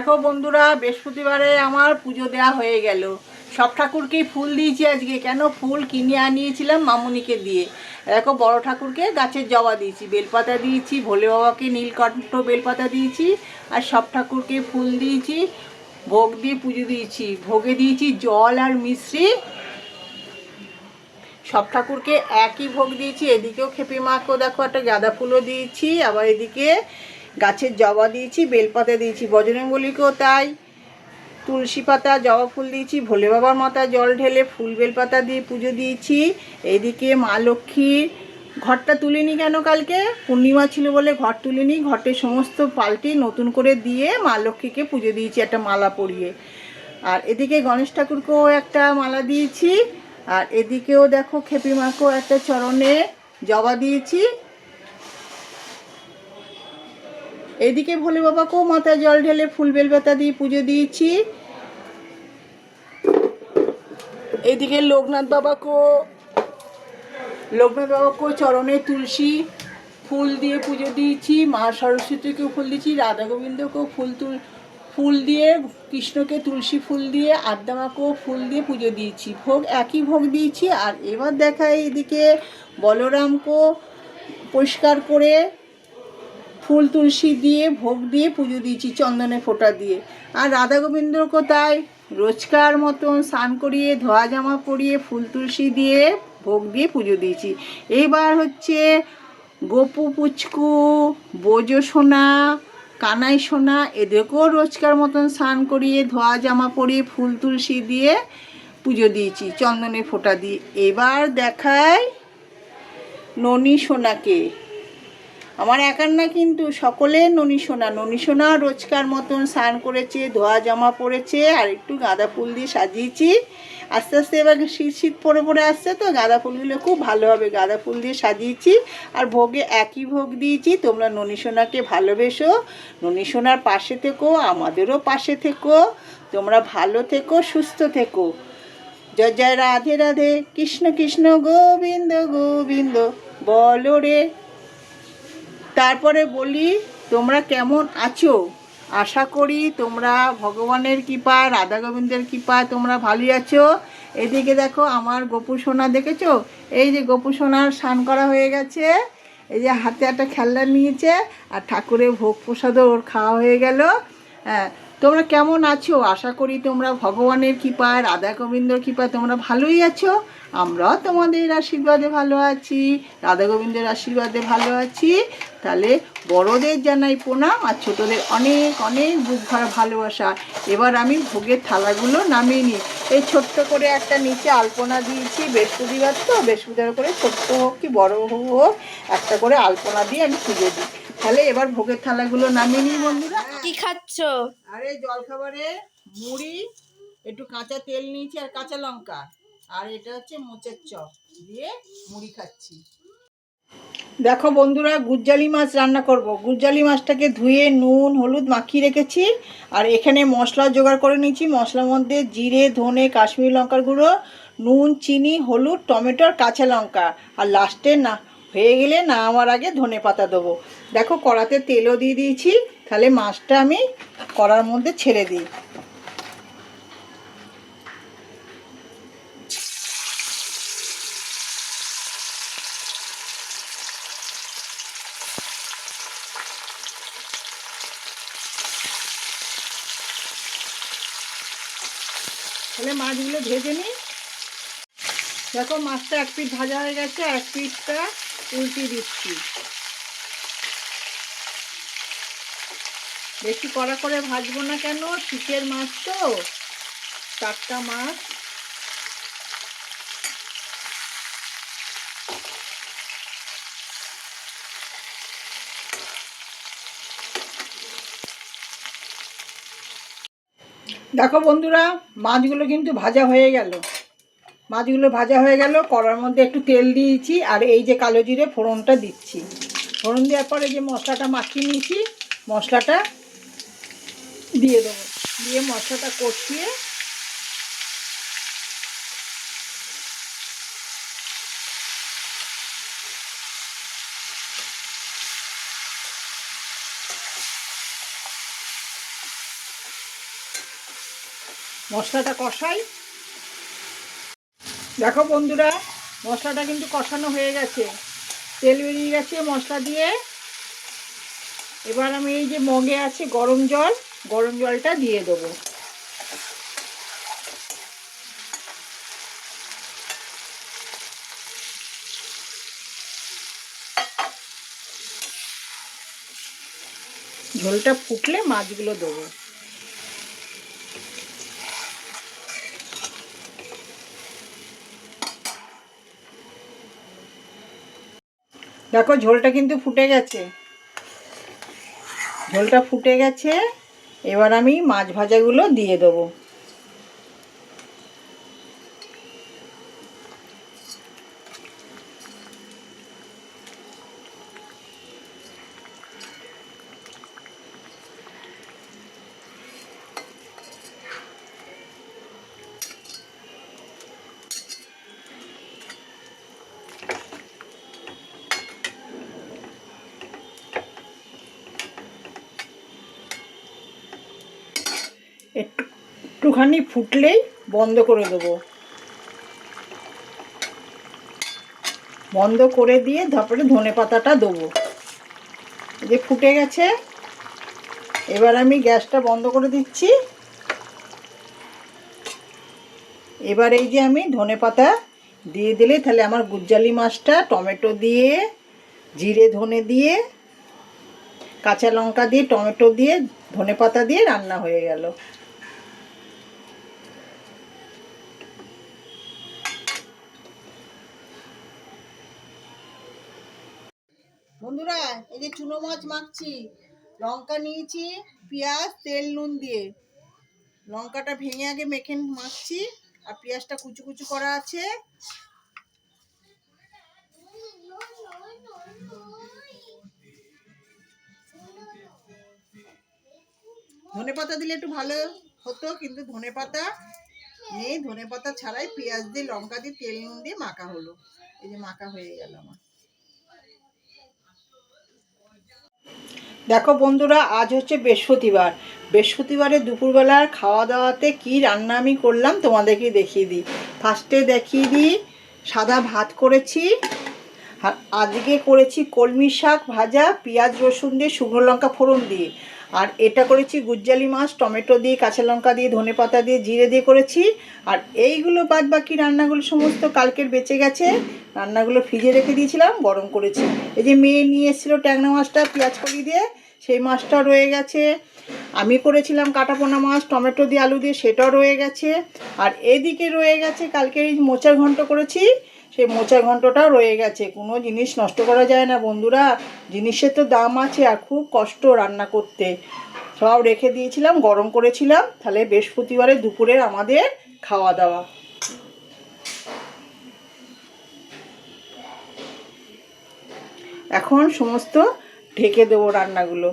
দেখো বন্ধুরা, বৃহস্পতিবারে আমার পুজো দেওয়া হয়ে গেল। সব ঠাকুরকেই ফুল দিয়েছি আজকে। কেন ফুল কিনে আনিয়েছিলাম মামুনিকে দিয়ে? দেখো বড় ঠাকুরকে গাছের জবা দিয়েছি, বেলপাতা দিয়েছি, ভোলে বাবাকে নীলকণ্ঠ বেলপাতা দিয়েছি, আর সব ঠাকুরকে ফুল দিয়েছি, ভোগ দিয়ে পুজো দিয়েছি। ভোগে দিয়েছি জল আর মিশ্রি সব ঠাকুরকে একই ভোগ দিয়েছি। এদিকেও খেপি মাকেও দেখো একটা গাঁদা ফুলও দিয়েছি, আবার এদিকে গাছের জবা দিয়েছি, বেলপাতা দিয়েছি বজরঙ্গলিকেও তাই। তুলসী পাতা, জবা ফুল দিয়েছি, ভোলে বাবার মাথা জল ঢেলে ফুল বেলপাতা দিয়ে পুজো দিয়েছি। এইদিকে মা লক্ষ্মীর ঘরটা তুলিনি কেন কালকে? পূর্ণিমা ছিল বলে ঘর তুলিনি, ঘরটি সমস্ত পাল্টি নতুন করে দিয়ে মা লক্ষ্মীকে পুজো দিয়েছি একটা মালা পরিয়ে। আর এদিকে গণেশ ঠাকুরকেও একটা মালা দিয়েছি, আর এদিকেও দেখো খেপি মাকেও একটা চরণে জবা দিয়েছি। এদিকে ভোলে বাবাকেও মাথায় জল ঢেলে ফুল বেলপাতা দিয়ে পুজো দিয়েছি। এদিকে লোকনাথ বাবাকেও লোকনাথ বাবাকেও চরণে তুলসী ফুল দিয়ে পুজো দিয়েছি, মা সরস্বতীকেও ফুল দিয়েছি, রাধা গোবিন্দকেও ফুল তুল, ফুল দিয়ে, কৃষ্ণকে তুলসী ফুল দিয়ে আদ্যামাকেও ফুল দিয়ে পুজো দিয়েছি। ভোগ একই ভোগ দিয়েছি, আর এবার দেখায় এদিকে বলরামকেও পরিষ্কার করে ফুল তুলসী দিয়ে, ভোগ দিয়ে পুজো দিয়েছি চন্দনে ফোঁটা দিয়ে। আর রাধা গোবিন্দকে তাই রোজকার মতন স্নান করিয়ে, ধোয়া জামা পরিয়ে, ফুল তুলসী দিয়ে, ভোগ দিয়ে পুজো দিয়েছি। এইবার হচ্ছে গোপু পুচকু, বোজো সোনা, কানাই সোনা, এদেরকেও রোজকার মতন স্নান করিয়ে, ধোয়া জামা পরিয়ে, ফুল তুলসী দিয়ে পুজো দিয়েছি চন্দনে ফোঁটা দিয়ে। এবার দেখায় ননী সোনাকে। আমার একার না কিন্তু সকলে ননী সোনা। ননী সোনা রোজকার মতন স্নান করেছে, ধোয়া জামা পরেছে, আর একটু গাঁদা ফুল দিয়ে সাজিয়েছি। আস্তে আস্তে এবার শীত শীত পরে পরে আসছে তো গাঁদা ফুলগুলো খুব ভালো হবে। গাঁদা ফুল দিয়ে সাজিয়েছি আর ভোগে একই ভোগ দিয়েছি। তোমরা ননী সোনাকে ভালোবেসো। ননী সোনার পাশে থেকো, আমাদেরও পাশে থেকো। তোমরা ভালো থেকো, সুস্থ থেকো। জয় জয়, রাধে রাধে। কৃষ্ণ কৃষ্ণ, গোবিন্দ গোবিন্দ। বলো রে। তারপরে বলি, তোমরা কেমন আছো? আশা করি তোমরা ভগবানের কৃপা, রাধা গোবিন্দের কৃপা, তোমরা ভালোই আছো। এদিকে দেখো আমার গোপু সোনা, দেখেছ? এই যে গোপু সোনার স্নান করা হয়ে গেছে। এই যে হাতে একটা খেলনা নিয়েছে, আর ঠাকুরের ভোগ প্রসাদও ওর খাওয়া হয়ে গেল। হ্যাঁ তোমরা কেমন আছো? আশা করি তোমরা ভগবানের কৃপায় রাধা গোবিন্দর কৃপায় তোমরা ভালোই আছো। আমরাও তোমাদের আশীর্বাদে ভালো আছি রাধা গোবিন্দের আশীর্বাদে ভালো আছি। তাহলে বড়দের জানাই প্রণাম আর ছোটদের অনেক অনেক বুক ভরা ভালোবাসা। এবার আমি ভোগের থালাগুলো নামিয়ে নিই। এই ছোট্ট করে একটা নিচে আলপনা দিয়েছি, বৃহস্পতিবার তো, বৃহস্পতিবার করে ছোট্ট হোক কি বড় হোক, একটা করে আলপনা দিয়ে আমি পুজো দিই। তাহলে এবার ভোগের থালাগুলো নামিয়ে নিই বন্ধুরা। কি খাচ্ছ? আরে জলখাবারে মুড়ি একটু কাঁচা তেল নিয়েছি আর কাঁচা লঙ্কা। আর এটা হচ্ছে মোচের চপ দিয়ে মুড়ি খাচ্ছি। দেখো বন্ধুরা গুজ্জালি মাছ রান্না করব। গুজ্জালি মাছটাকে ধুয়ে নুন হলুদ মাখিয়ে রেখেছি। আর এখানে মশলা জোগাড় করে নিয়েছি। মশলার মধ্যে জিরে ধনে কাশ্মীরি লঙ্কার গুঁড়ো নুন চিনি হলুদ টমেটো আর কাঁচা লঙ্কা। আর লাস্টে না হয়ে গেলে না আমার আগে ধনে পাতা দেবো। দেখো কড়াতে তেলও দিয়ে দিয়েছি, তাহলে মাছটা আমি কড়ার মধ্যে ছেড়ে দিই। তাহলে মাছগুলো ভেজে নিই। দেখো মাছটা এক পিঠ ভাজা হয়ে গেছে এক পিঠটা উল্টি দিচ্ছি। বেশি কড়া করে ভাজবো না কেন? শীতের মাছ তো। টাটকা মাছ। দেখো বন্ধুরা, মাছগুলো কিন্তু ভাজা হয়ে গেল। মাছগুলো ভাজা হয়ে গেল, কড়ার মধ্যে একটু তেল দিয়েছি, আর এই যে কালো জিরে ফোড়নটা দিচ্ছি। ফোড়ন দেওয়ার পরে যে মশলাটা মাখিয়ে নিয়েছি, মশলাটা দিয়ে দেবো। দিয়ে মশলাটা কষিয়ে মশলাটা কষাই। দেখো বন্ধুরা, মশলাটা কিন্তু কষানো হয়ে গেছে। তেল বেরিয়ে গেছে, মশলা দিয়ে। এবার আমি এই যে মগে আছে গরম জল, গরম জলটা দিয়ে দেবো। ঝোলটা ফুটলে মাছগুলো দেবো। দেখো ঝোলটা কিন্তু ফুটে গেছে। ঝোলটা ফুটে গেছে এবার আমি মাছ ভাজাগুলো দিয়ে দেবো। একটুখানি ফুটলেই বন্ধ করে দেবো। বন্ধ করে দিয়ে তারপরে ধনে পাতাটা দেবো। যে ফুটে গেছে, এবার আমি গ্যাসটা বন্ধ করে দিচ্ছি। এবার এই যে আমি ধনে পাতা দিয়ে দিলে তাহলে আমার গুজ্জালি মাছটা টমেটো দিয়ে, জিরে ধনে দিয়ে, কাঁচা লঙ্কা দিয়ে, টমেটো দিয়ে, ধনে পাতা দিয়ে রান্না হয়ে গেল। বন্ধুরা, এই যে চুনো মাছ মাখছি, লঙ্কা নিয়েছি, পেঁয়াজ, তেল, নুন দিয়ে। লঙ্কাটা ভেঙে আগে মেখে মাখছি, আর পেঁয়াজটা কুচু কুচু করা আছে। ধনে পাতা দিলে একটু ভালো হতো, কিন্তু ধনে পাতা নেই। ধনে পাতা ছাড়াই পেঁয়াজ দিয়ে, লঙ্কা দিয়ে, তেল, নুন দিয়ে মাখা হলো। এই যে মাখা হয়ে গেল আমার। দেখো বন্ধুরা, আজ হচ্ছে বৃহস্পতিবার। বৃহস্পতিবারে দুপুরবেলার খাওয়া দাওয়াতে কি রান্না আমি করলাম তোমাদেরকে দেখিয়ে দিই। ফার্স্টে দেখিয়ে দিই, সাদা ভাত করেছি, আর আজকে করেছি কলমি শাক ভাজা, পেঁয়াজ রসুন দিয়ে শুকনো লঙ্কা ফোড়ন দিয়ে। আর এটা করেছি গুজ্জালি মাছ, টমেটো দিয়ে, কাঁচা লঙ্কা দিয়ে, ধনে পাতা দিয়ে, জিরে দিয়ে করেছি। আর এইগুলো বাদ বাকি রান্নাগুলো সমস্ত কালকের বেঁচে গেছে। রান্নাগুলো ফ্রিজে রেখে দিয়েছিলাম, গরম করেছি। এই যে মেয়ে নিয়ে এসেছিল ট্যাংরা মাছটা, পেঁয়াজ কলি দিয়ে, সেই মাছটা রয়ে গেছে। আমি করেছিলাম কাটাপোনা মাছ, টমেটো দিয়ে, আলু দিয়ে, সেটাও রয়ে গেছে। আর এদিকে রয়ে গেছে কালকে এই মোচার ঘন্ট করেছি। সেই মোচা ঘন্টটাও রয়ে গেছে। কোনো জিনিস নষ্ট করা যায় না বন্ধুরা। জিনিসের তো দাম আছে আর খুব কষ্ট রান্না করতে। সব রেখে দিয়েছিলাম গরম করেছিলাম। তাহলে বৃহস্পতিবারে দুপুরের আমাদের খাওয়া দাওয়া এখন সমস্ত ঢেকে দেবো রান্নাগুলো।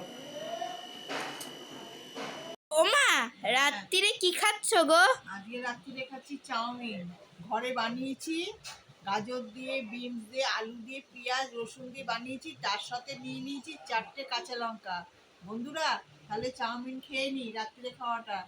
ওমা রাত্রিরে কি খাচ্ছ গো? আজকে রাত্রিরে খাচ্ছি চাউমিন। ঘরে বানিয়েছি গাজর দিয়ে, বিনস দিয়ে, আলু দিয়ে, পেঁয়াজ, রসুন দিয়ে বানিয়েছি, তার সাথে নিয়ে নিয়েছি চারটে কাঁচা লঙ্কা। বন্ধুরা, তাহলে চাউমিন খেয়ে নিই রাত্রে খাওয়াটা।